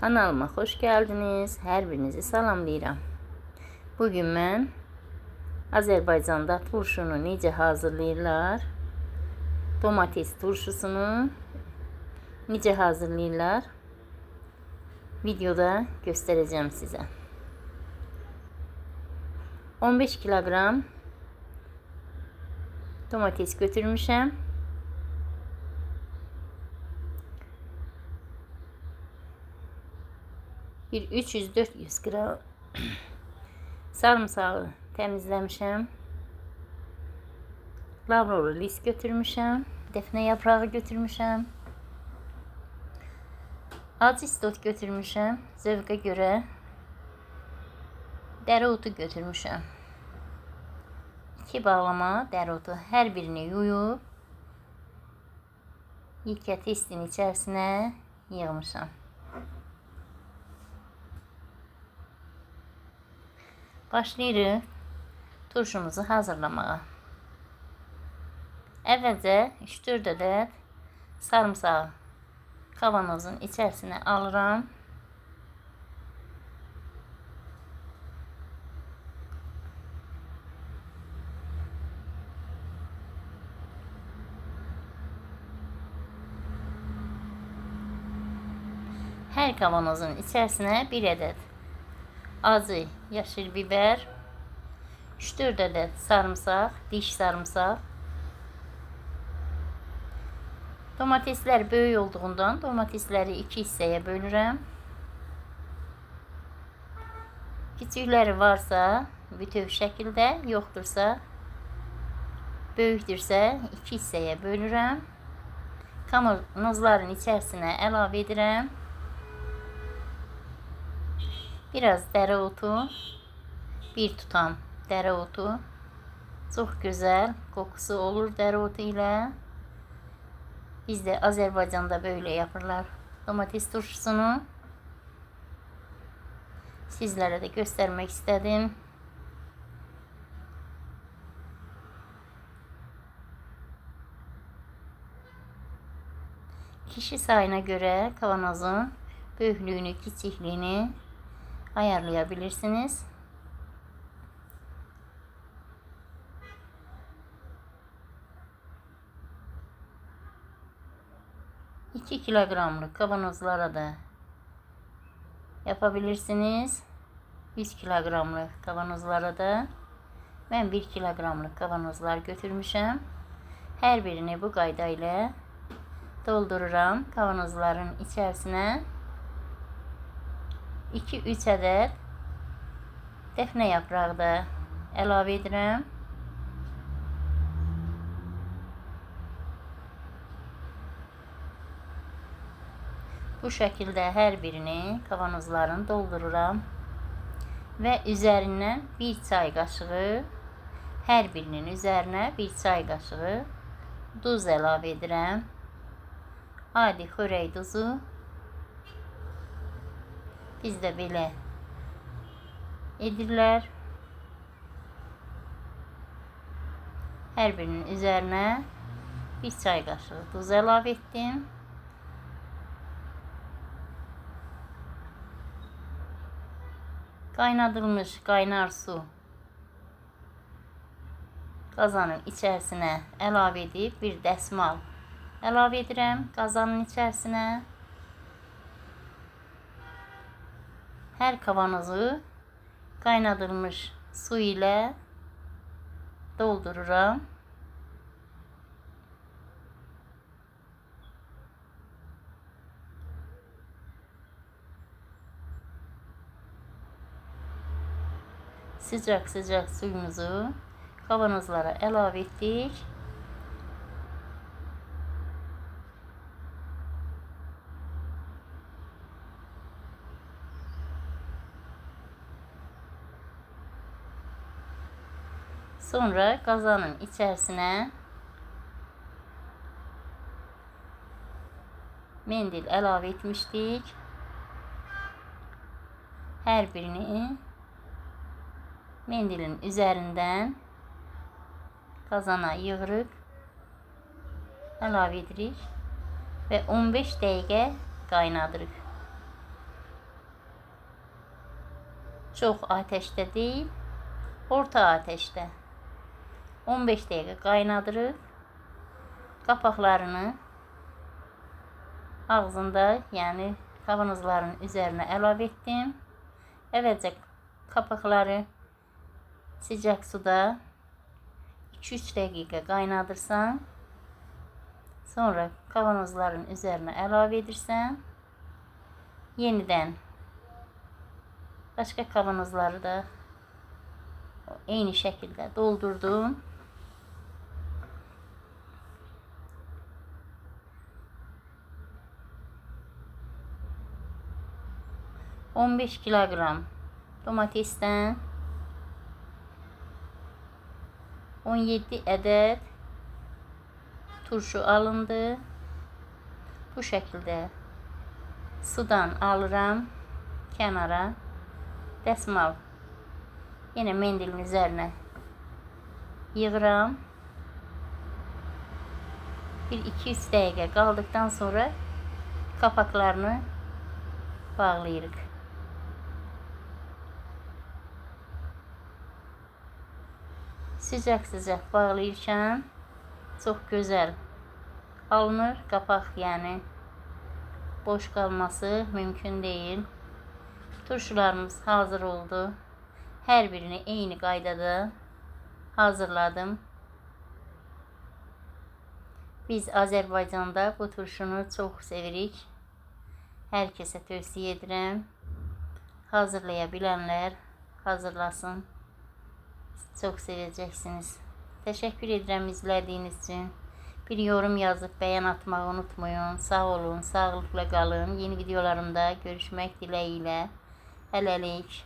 Kanalıma hoş geldiniz. Her birinizi salamlayıram. Bugün mən Azərbaycanda turşunu necə hazırlayırlar? Domates turşusunu necə hazırlayırlar? Videoda göstereceğim size. 15 kilogram domates götürmüşəm. Bir 300-400 gram sarımsağı təmizləmişəm. Lavrolu lis götürmüşəm. Defne yaprağı götürmüşəm. Acı istot götürmüşəm. Zövqə görə dəreotu götürmüşəm. İki bağlama dereotu her birini yuyup yıka testin içerisine yığmışam. Başlayırıq turşumuzu hazırlamağa. Əvvəlcə 3-4 ədəd sarımsağı kavanozun içərisinə alıram. Her kavanozun içerisine bir adet acı yeşil biber, 3-4 adet sarımsak, diş sarımsak. Domatesler böyük olduğundan domatesleri iki hissəyə bölürəm. Küçükləri varsa bütöv şəkildə, yoxdursa böyükdürsə iki hissəyə bölürəm. Kavanozların içərisinə əlavə edirəm. Biraz dereotu, bir tutam dereotu. Çok güzel kokusu olur dereotu ile. Bizde Azerbaycan'da böyle yaparlar domates turşusunu. Sizlere de göstermek istedim. Kişi sayına göre kavanozun büyüklüğünü, küçüklüğünü ayarlayabilirsiniz. İki kilogramlık kavanozlara da yapabilirsiniz. 100 kilogramlık kavanozlara da ben 1 kilogramlık kavanozlar götürmüşüm. Her birini bu qayda ilə doldururam kavanozların içerisine. 2-3 ədəd defne yaprağı da əlavə edirəm. Bu şəkildə hər birini kavanozların doldururam və üzərindən 1 çay qaşığı hər birinin üzərinə 1 çay qaşığı duz əlavə edirəm. Adi xörək duzu Bizdə belə edirlər. Hər birinin üzərinə bir çay qaşığı duz əlavə etdim. Qaynadılmış qaynar su qazanın içərisinə əlavə edib bir dəsmal əlavə edirəm qazanın içərisinə. Her kavanozu kaynatılmış su ile doldururum. Sıcak sıcak suyumuzu kavanozlara ilave ettik. Sonra kazanın içerisine mendil əlavə etmişdik. Her birini mendilin üzerinden kazana yığırıq, əlavə edirik və 15 dəqiqə qaynadırıq. Çok ateşte değil, orta ateşte. 15 dakika kaynadırıb kapaklarını ağzında yani kavanozların üzerine əlavə etdim. Əvvəlcə kapakları sıcak suda 2-3 dakika kaynadırsan. Sonra kavanozların üzerine əlavə edirsən. Yeniden başka kavanozları da aynı şekilde doldurdum. On beş kilogram domatesten 17 adet turşu alındı. Bu şekilde sudan alıram kenara dəsmal yine mendilin üzerine yığıram. Bir 200 dəqiqə qaldıktan sonra kapaklarını bağlayırıq. Sıcak bağlayırkən çox gözəl alınır. Qapaq yəni boş qalması mümkün değil. Turşularımız hazır oldu. Hər birini eyni qaydada hazırladım. Biz Azərbaycanda bu turşunu çox sevirik. Hər kəsə tövsiyə edirəm. Hazırlaya bilənlər hazırlasın. Çok seveceksiniz. Teşekkür ederim izlediğiniz için. Bir yorum yazıp beğen atmayı unutmayın. Sağ olun, sağlıkla kalın. Yeni videolarımda görüşmek dileğiyle. Hələlik.